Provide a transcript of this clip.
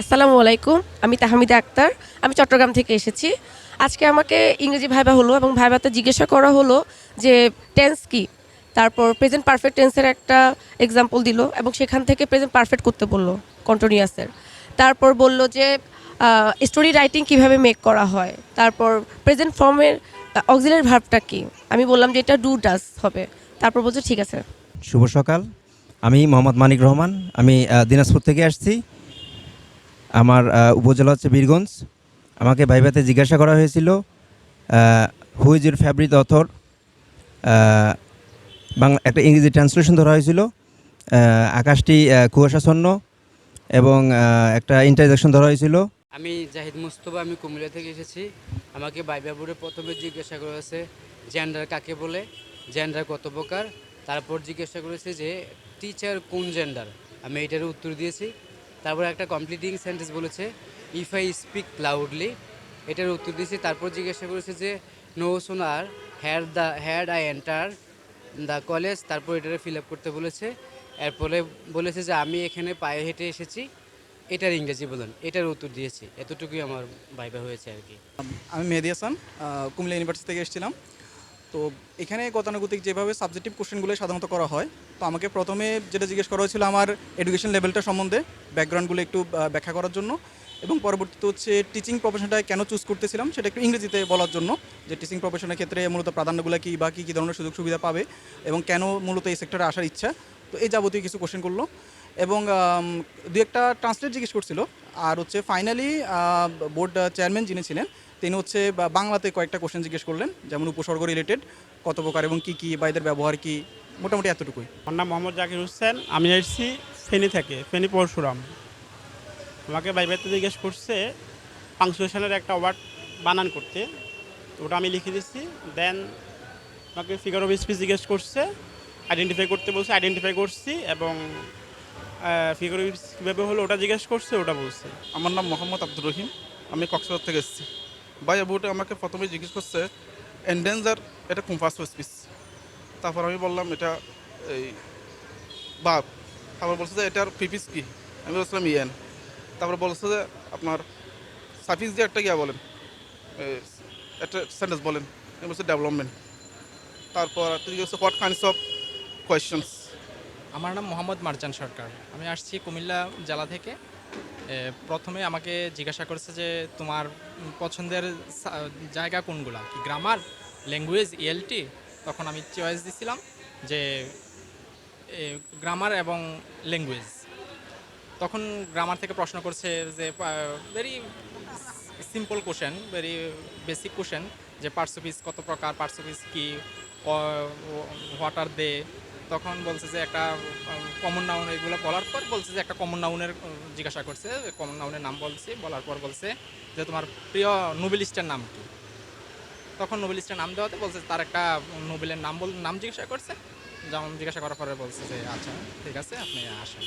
আসসালামু আলাইকুম, আমি তাহমিদা আক্তার, আমি চট্টগ্রাম থেকে এসেছি। আজকে আমাকে ইংরেজি ভাইবা হলো এবং ভাইবাতে জিজ্ঞাসা করা হলো যে টেন্স কি, তারপর প্রেজেন্ট পারফেক্ট টেন্সের একটা এক্সাম্পল দিল এবং সেখান থেকে প্রেজেন্ট পারফেক্ট করতে বলল কন্টিনিউয়াসের তারপর বলল যে স্টোরি রাইটিং কীভাবে মেক করা হয়, তারপর প্রেজেন্ট ফর্মের অক্সিলারি ভার্বটা কি? আমি বললাম যে এটা ডু ডাস হবে। তারপর বলছে, ঠিক আছে। শুভ সকাল, আমি মোহাম্মদ মানিক রহমান, আমি দিনাজপুর থেকে আসছি। আমার উপজেলা হচ্ছে বীরগঞ্জ। আমাকে ভাইভাতে জিজ্ঞাসা করা হয়েছিল who is your favourite author Bangla, একটা ইংরেজি ট্রান্সলেশন ধরা হয়েছিল। আকাশটি কুয়াশাচ্ছন্ন এবং একটা ইন্টারজেকশন ধরা হয়েছিল। আমি জাহিদ মুস্তফা, আমি কুমিল্লা থেকে এসেছি। আমাকে বাইবা বোর্ডে প্রথমে জিজ্ঞাসা করেছে জেন্ডার কাকে বলে? জেন্ডার কত প্রকার? তারপর জিজ্ঞাসা করেছে যে টিচার কোন জেন্ডার আমি এটার উত্তর দিয়েছি। তারপর একটা কমপ্লিটিং সেন্টেন্স বলেছে ইফ আই স্পিক লাউডলি এটার উত্তর দিয়েছি। তারপর জিজ্ঞাসা করেছে যে no sooner had the had I enter the college তারপর এটারে ফিল আপ করতে বলেছে। এরপরে বলেছে যে, আমি এখানে পায়ে হেঁটে এসেছি। এটার ইংরেজি বলুন, এটার উত্তর দিয়েছি। এতটুকুই আমার ভাইবা হয়েছে আর কি। আমি মেহেদি হাসান কুমিল্লা ইউনিভার্সিটি থেকে এসেছিলাম। তো এখানে গতানুগতিক যেভাবে সাবজেক্টিভ কোশ্চেনগুলো সাধারণত করা হয়, তো আমাকে প্রথমে যেটা জিজ্ঞেস করা হয়েছিল আমার এডুকেশন লেভেলটা সম্বন্ধে ব্যাকগ্রাউন্ডগুলো একটু ব্যাখ্যা করার জন্য। এবং পরবর্তীতে হচ্ছে টিচিং প্রফেশনটা কেন চুজ করতেছিলাম সেটা একটু ইংরেজিতে বলার জন্য, যে টিচিং প্রফেশনের ক্ষেত্রে মূলত প্রাধান্যগুলো কী বা কী কী ধরনের সুযোগ সুবিধা পাবে এবং কেন মূলত এই সেক্টরে আসার ইচ্ছা। তো এই যাবতীয় কিছু কোশ্চেন করল। এবং দু একটা ট্রান্সলেট জিজ্ঞেস করছিল। আর হচ্ছে ফাইনালি বোর্ড চেয়ারম্যান যিনি ছিলেন, তিনি হচ্ছে বাংলাতে কয়েকটা কোশ্চেন জিজ্ঞেস করলেন, যেমন উপসর্গ রিলেটেড কত প্রকার এবং কী কী বা, এদের ব্যবহার কী, মোটামুটি এতটুকুই। আমার নাম মোহাম্মদ জাকির হোসেন, আমি এসেছি ফেনী থেকে, ফেনী পরশুরাম। আমাকে বাইবাইতে জিজ্ঞেস করছে পাংচুয়েশনের একটা ওয়ার্ড বানান করতে ওটা আমি লিখে দিচ্ছি দেন আমাকে ফিগার অফ স্পিচ জিজ্ঞেস করছে আইডেন্টিফাই করতে বলছে আইডেন্টিফাই করছি, এবং ফিগার অফ কীভাবে হলো ওটা জিজ্ঞেস করছে, ওটা বলছে। আমার নাম মোহাম্মদ আব্দুর রহিম, আমি কক্সবাজার থেকে এসেছি। ভাই বুটে আমাকে প্রথমে জিজ্ঞেস করছে এন্ডেঞ্জার এটা ফার্স্ট স্পিচ তারপর আমি বললাম, এটা এই বাপ তারপর বলছে যে, এটার প্রিপিস কি? আমি বলছিলাম, ইয়েন। তারপর বলছে যে, আপনার সাফিস দিয়ে একটা গিয়া বলেন একটা সেন্টেন্স বলেন। আমি বলছি ডেভেলপমেন্ট তারপর তুই জিজ্ঞেস হোয়াট কাইন্ডস অফ কোয়েশ্চেন্স আমার নাম মোহাম্মদ মারজান সরকার। আমি আসছি কুমিল্লা জেলা থেকে। প্রথমে আমাকে জিজ্ঞাসা করেছে যে, তোমার পছন্দের জায়গা কোনগুলা? কি গ্রামার ল্যাঙ্গুয়েজ ইএলটি তখন আমি চয়েস দিছিলাম যে গ্রামার এবং ল্যাঙ্গুয়েজ তখন গ্রামার থেকে প্রশ্ন করছে যে very simple question very basic question যে পার্সোপিস কত প্রকার? পার্সোপিস কি? What are they? তখন বলছে যে একটা কমন নাউন এগুলো বলার পর বলছে যে একটা কমন নাউনের জিজ্ঞাসা করছে কমন নাউনের নাম বলছি, বলার পর বলছে যে তোমার প্রিয় নোবেলিস্টের নাম কি? তখন নোবেলিস্টের নাম দেওয়াতে বলছে তার একটা নোবেলের নাম বল, নাম জিজ্ঞাসা করছে, যেমন জিজ্ঞাসা করার পরে বলছে যে আচ্ছা ঠিক আছে, আপনি আসেন।